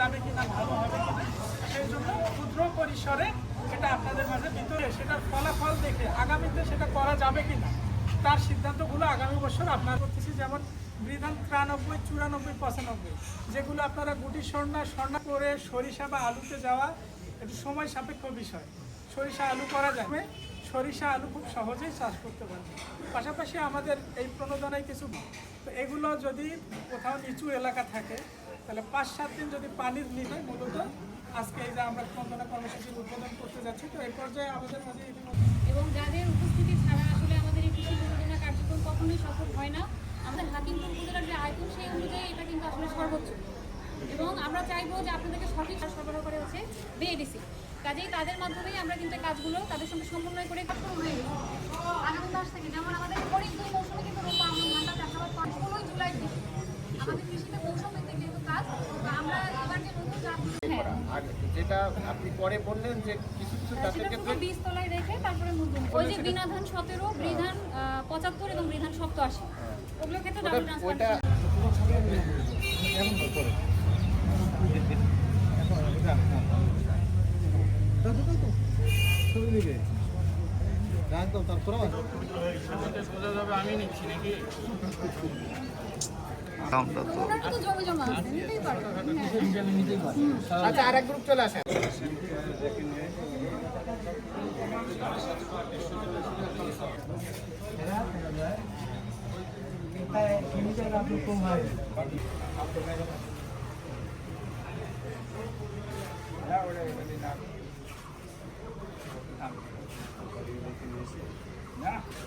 যাবে কিনা, ভালো হবে কিনা, সেই জন্য ক্ষুদ্র পরিসরে এটা আপনাদের মাঝে ভিতরে সেটার ফলাফল দেখে আগামীতে সেটা করা যাবে কিনা, তার সিদ্ধান্তগুলো আগামী বছর আপনার করতেছি। যেমন বৃধান তিরানব্বই, চুরানব্বই, পঁচানব্বই, যেগুলো আপনারা গুটি সর্ণা সর্ণা করে সরিষা বা আলুতে যাওয়া, একটু সময় সাপেক্ষ বিষয়। সরিষা আলু করা যাবে, সরিষা আলু খুব সহজেই চাষ করতে পারবে পাশাপাশি আমাদের এই প্রণোদনায় কিছু তো এগুলো যদি কোথাও নিচু এলাকা থাকে তাহলে পাঁচ সাত দিন যদি পানির নিবে মূলত আজকে এই যে আমরা প্রণোদনা কর্মসূচির উদ্বোধন করতে যাচ্ছি তো এই পর্যায়ে আমাদের মাঝে এবং যাদের উপস্থিতি ছাড়া আসলে আমাদের এই কৃষি কার্যক্রম কখনোই সফল হয় না। আমাদের হাকিমপুর উপজেলার যে আয়তন সেই অনুযায়ী এটা কিন্তু আসলে সর্বোচ্চ। এবং আমরা চাইব যে আপনাদেরকে সঠিক সার সরবরাহ করে হচ্ছে বিএডিসি। কাজেই তাদের মাধ্যমেই আমরা কিন্তু কাজগুলো তাদের সঙ্গে সমন্বয় করে মাস থেকে যেমন আমাদের আর যেটা আপনি পরে বললেন যে কিছু কিছু হ্যাঁ, চাষের ক্ষেত্রে পুরো রেখে তারপরে ওই যে বিনাধান সতেরো বৃধান পঁচাত্তর এবং বৃধান সপ্তআশি ওগুলোর ক্ষেত্রে ডাবল ওটা- ওটা ট্রান্সপ্লান্টেশন দামটা তো। আচ্ছা আরেক গ্রুপ চলে আপনি কম হয়